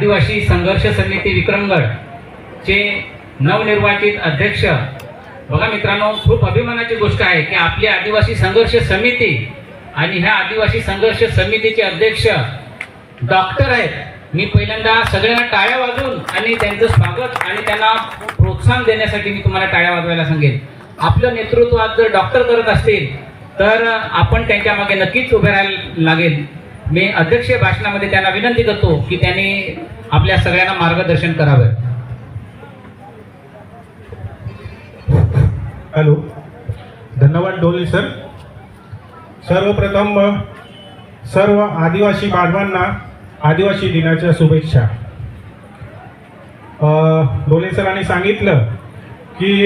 आदिवासी संघर्ष समिती विक्रमगड चे नवनिर्वाचित अध्यक्ष. बघा मित्रांनो खूप अभिमानाची गोष्ट आहे की आपली आदिवासी संघर्ष समिती आणि ह्या आदिवासी संघर्ष समितीचे अध्यक्ष डॉक्टर आहेत. मी पहिल्यांदा सगळ्यांना टाळ्या वाजवून आणि त्यांचं स्वागत आणि त्यांना प्रोत्साहन देण्यासाठी मी तुम्हाला टाळ्या वाजवायला सांगेन. आपलं नेतृत्व आज जर डॉक्टर करत असतील तर आपण त्यांच्या मागे नक्कीच उभे राहायला लागेल. मी अध्यक्षीय भाषणामध्ये त्यांना विनंती करतो की त्यांनी आपल्या सगळ्यांना मार्गदर्शन करावं. हॅलो. धन्यवाद डोले सर. सर्वप्रथम सर्व आदिवासी बांधवांना आदिवासी दिनाच्या शुभेच्छा. डोले सरांनी सांगितलं की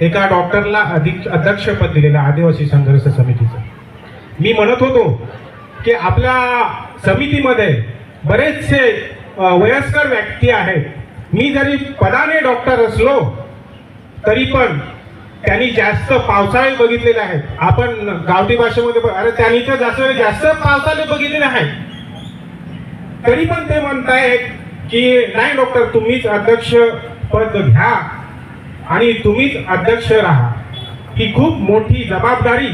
एका डॉक्टरला अधिक अध्यक्षपद दिलेलं आदिवासी संघर्ष समितीचं. मी म्हणत होतो की आपल्या समितीमध्ये बरेचसे वयस्कर व्यक्ती आहेत. मी जरी पदाने डॉक्टर असलो तरी पण त्यांनी जास्त पावसाळे बघितलेले आहेत. आपण गावठी भाषेमध्ये अरे त्यांनी तर जास्त जास्त पावसाळे बघितलेले आहेत. तरी पण ते म्हणतायत की नाही डॉक्टर तुम्हीच अध्यक्ष पद घ्या आणि तुम्हीच अध्यक्ष राहा. ही खूप मोठी जबाबदारी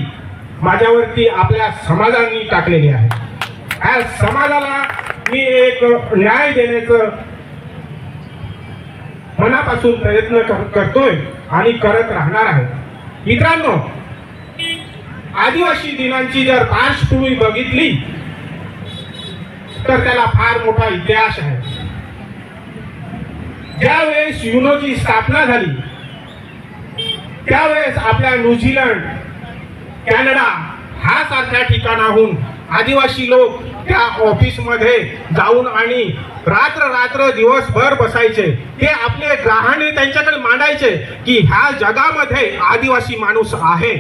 माझ्यावरती आपल्या समाजाने टाकलेली आहे. ह्या समाजाला मी एक न्याय देण्याचं मनापासून प्रयत्न करतोय आणि करत राहणार आहे. मित्रांनो आदिवासी दिनांची जर पार्श्वभूमी बघितली तर त्याला फार मोठा इतिहास आहे. ज्यावेळेस युनोची स्थापना झाली त्यावेळेस आपल्या न्यूझीलंड कॅनडा ह्या सारख्या ठिकाणाहून आदिवासी लोक त्या ऑफिसमध्ये जाऊन आणि रात्र रात्र दिवसभर बसायचे. ते आपले ग्राहणे त्यांच्याकडे मांडायचे की ह्या जगामध्ये आदिवासी माणूस आहे.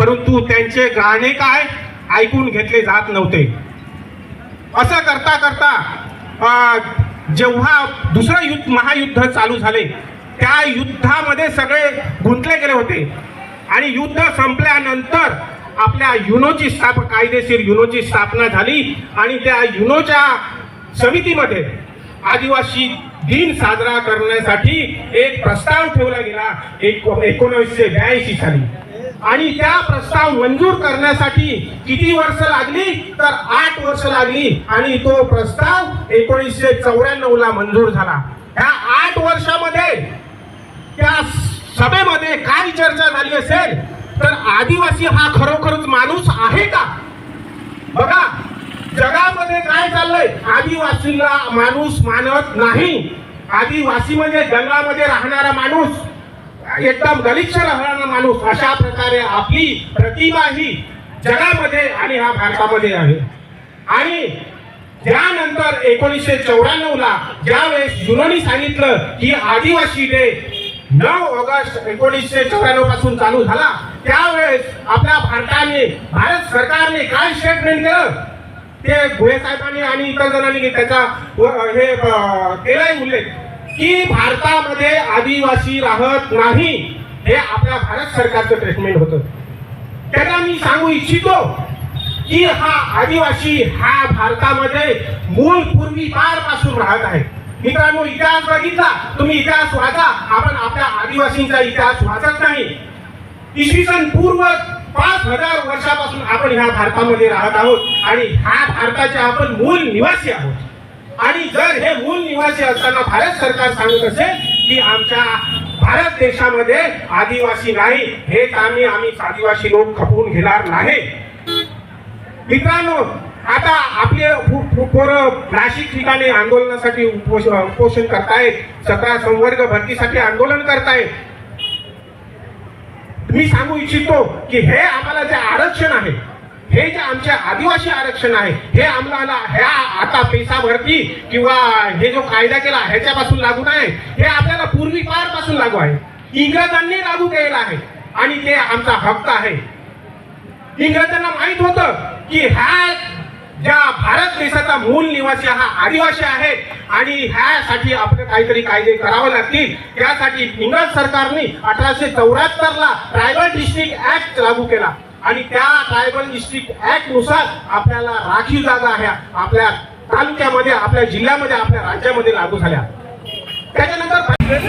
परंतु त्यांचे गाणे काय? ऐकून घेतले जात नव्हते. असं करता करता अं, जेव्हा दुसरं युद्ध महायुद्ध चालू झाले त्या युद्धामध्ये सगळे गुंतले गेले होते. आणि युद्ध संपल्यानंतर आपल्या युनोची स्थाप कायदेशीर युनोची स्थापना झाली आणि त्या युनोच्या समितीमध्ये आदिवासी दिन साजरा करण्यासाठी एक प्रस्ताव ठेवला गेला. एक एकोणीसशे ब्याऐंशी साली. आणि त्या प्रस्ताव मंजूर करण्यासाठी किती वर्ष लागली? तर आठ वर्ष लागली. आणि तो प्रस्ताव एकोणीसशे चौऱ्याण्णव ला मंजूर झाला. ह्या आठ वर्षामध्ये त्या सभेमध्ये काय चर्चा झाली असेल तर आदिवासी हा खरोखरच माणूस आहे का? बघा जगामध्ये काय चाललंय? आदिवासीला माणूस मानत नाही. आदिवासी म्हणजे जंगलामध्ये राहणारा माणूस एकदम गलिच्छ राहणारा माणूस. अशा प्रकारे आपली प्रतिमा ही जगामध्ये आणि हा भारतामध्ये आहे. आणि त्यानंतर एकोणीसशे चौऱ्याण्णव ला ज्यावेळेस युनोनी सांगितलं की आदिवासी डे नऊ ऑगस्ट एकोणीसशे चौऱ्याण्णवपासून चालू झाला. त्यावेळेस आपल्या भारताने भारत सरकारने काय स्टेटमेंट केलं? ते भुये साहेबांनी आणि इतर जणांनी त्याचा हे केलाय उल्लेख. की भारतामध्ये आदिवासी राहत नाही हे आपल्या भारत सरकारचं ट्रीटमेंट होतं. त्यांना मी सांगू इच्छितो की हा आदिवासी हा भारतामध्ये मूळ पूर्वी पासून राहत आहे. मित्रांनो इतिहास बघितला. तुम्ही इतिहास वाचा. आपण आपल्या आदिवासींचा इतिहास वाचत नाही. इसवी सन पूर्व पाच हजार वर्षापासून आपण ह्या भारतामध्ये राहत आहोत आणि ह्या भारताचे आपण मूल निवासी आहोत. आणि जर हे मूल निवासी असताना भारत सरकार सांगत असेल की आमच्या भारत देशामध्ये आदिवासी नाही हेच आम्ही आम्ही आदिवासी लोक खपवून घेणार नाही. मित्रांनो आता आपले पोरं नाशिक ठिकाणी आंदोलनासाठी उपोषण करतायत. सतरा संवर्ग भरतीसाठी आंदोलन करतायत. मी सांगू इच्छितो की हे आम्हाला जे आरक्षण आहे हे जे आमचे आदिवासी आरक्षण आहे हे आम्हाला ह्या आता पैसा भरती किंवा हे जो कायदा केला ह्याच्यापासून लागू नाही हे आपल्याला पूर्वी पासून लागू आहे. इंग्रजांनी लागू केलेला आहे आणि ते आमचा हक्क आहे. इंग्रजांना माहीत होतं की ह्या ज्या भारत देशाचा मूल निवासी हा आदिवासी आहे आणि ह्यासाठी आपले काहीतरी कायदे करावे लागतील. त्यासाठी इंग्रज सरकारने अठराशे चौऱ्याहत्तर ला ट्रायबल डिस्ट्रिक्ट ऍक्ट लागू केला. आणि त्या ट्रायबल डिस्ट्रिक्ट ऍक्टनुसार आपल्याला राखीव जागा ह्या आपल्या तालुक्यामध्ये आपल्या जिल्ह्यामध्ये आपल्या राज्यामध्ये लागू झाल्या. त्याच्यानंतर गणेश